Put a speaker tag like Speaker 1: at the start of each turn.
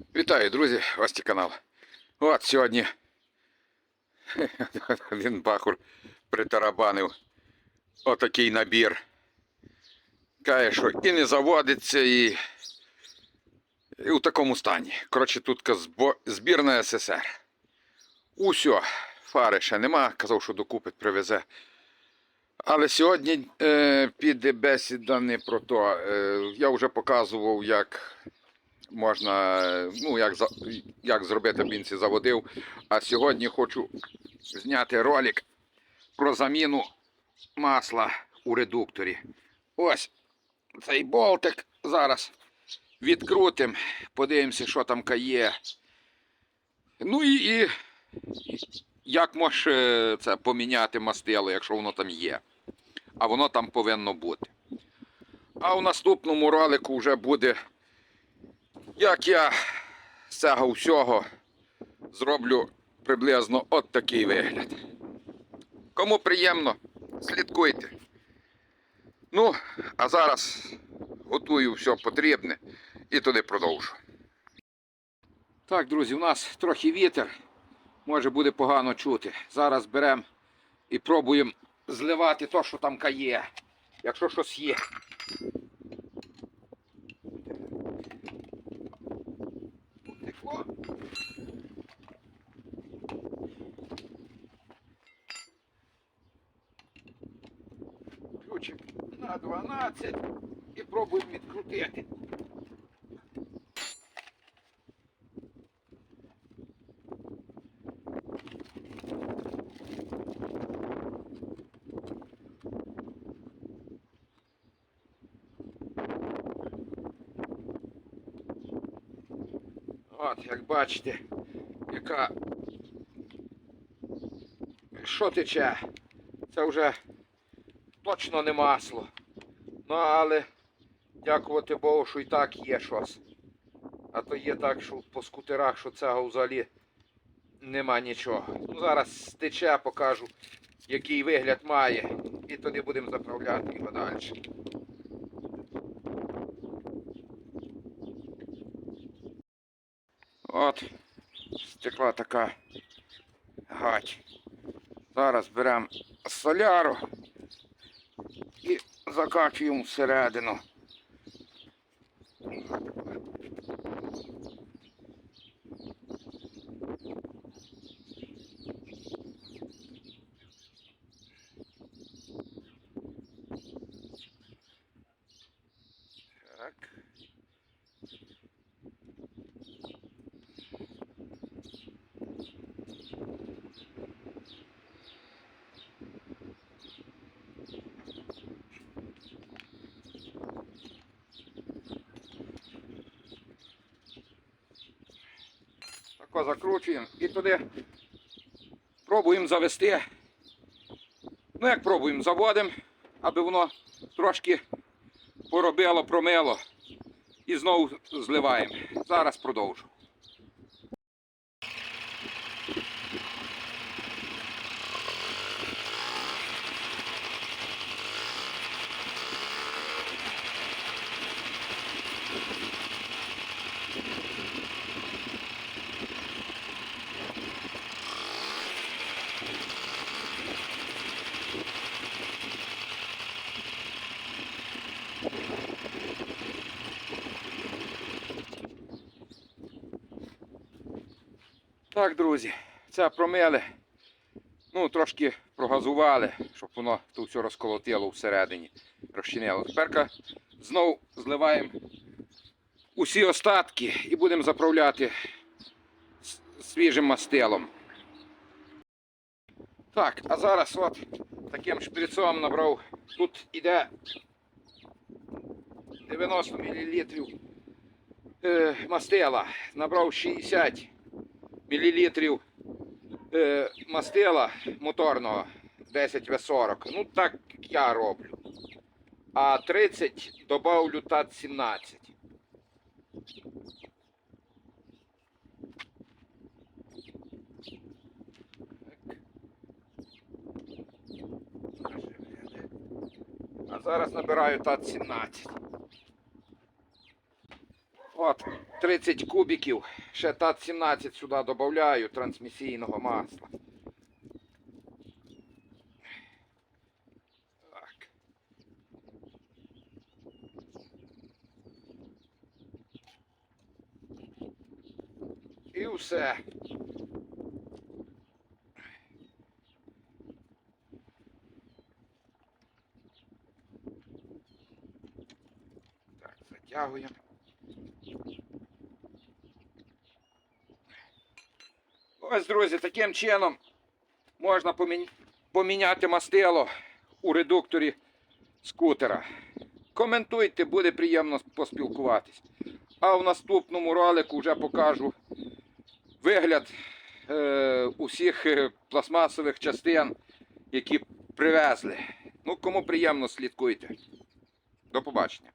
Speaker 1: Вітаю, друзі, Ості канал. От сьогодні він бахур притарабанив отакий набір. Каже, що і не заводиться, і, і у такому стані. Коротше, тут збірна СССР. Усьо, фари ще нема, казав, що докупить, привезе. Але сьогодні е, піде бесіда не про то. Е, я вже показував, як можна, ну, як, як зробити бінці заводив. А сьогодні хочу зняти ролик про заміну масла у редукторі. Ось цей болтик зараз відкрутимо, подивимося, що там є. Ну і, і як можеш е, це поміняти мастило, якщо воно там є. А воно там повинно бути. А в наступному ролику вже буде, як я з цього всього зроблю приблизно от такий вигляд. Кому приємно, слідкуйте. Ну, а зараз готую все потрібне і туди продовжу. Так, друзі, у нас трохи вітер. Може буде погано чути. Зараз беремо і пробуємо зливати то, що там є. Якщо щось є. Текло. Ключик на 12 і пробуємо відкрутити. От, як бачите, яка що тече? Це вже точно не масло. Ну, але дякувати Богу, що і так є щось. А то є так, що по скутерах, що цього взагалі нема нічого. Ну, зараз стече, покажу, який вигляд має. І тоді будемо заправляти його далі. От, стекла така гать. Зараз беремо соляру і закачуємо всередину. Так. Тако закручуємо і туди пробуємо завести. Ну як пробуємо, заводимо, аби воно трошки поробило, промило. І знову зливаємо. Зараз продовжу. Так, друзі, це промили. Ну, трошки прогазували, щоб воно тут все розколотило всередині, розчинило. Тепер знову зливаємо усі остатки і будемо заправляти свіжим мастилом. Так, а зараз от таким шприцом набрав. Тут іде 90 мл е, мастила. Набрав 60 мл е, мастила моторного 10 В40. Ну так я роблю. А 30 добавлю ТАТ 17. А зараз набираю ТАТ 17. От, 30 кубиків. Ще ТАТ-17 сюди додаю трансмісійного масла. Так. І все. Так, затягуємо. Ось, друзі, таким чином можна поміняти мастило у редукторі скутера. Коментуйте, буде приємно поспілкуватись. А в наступному ролику вже покажу вигляд е, усіх е, пластмасових частин, які привезли. Ну, кому приємно, слідкуйте. До побачення.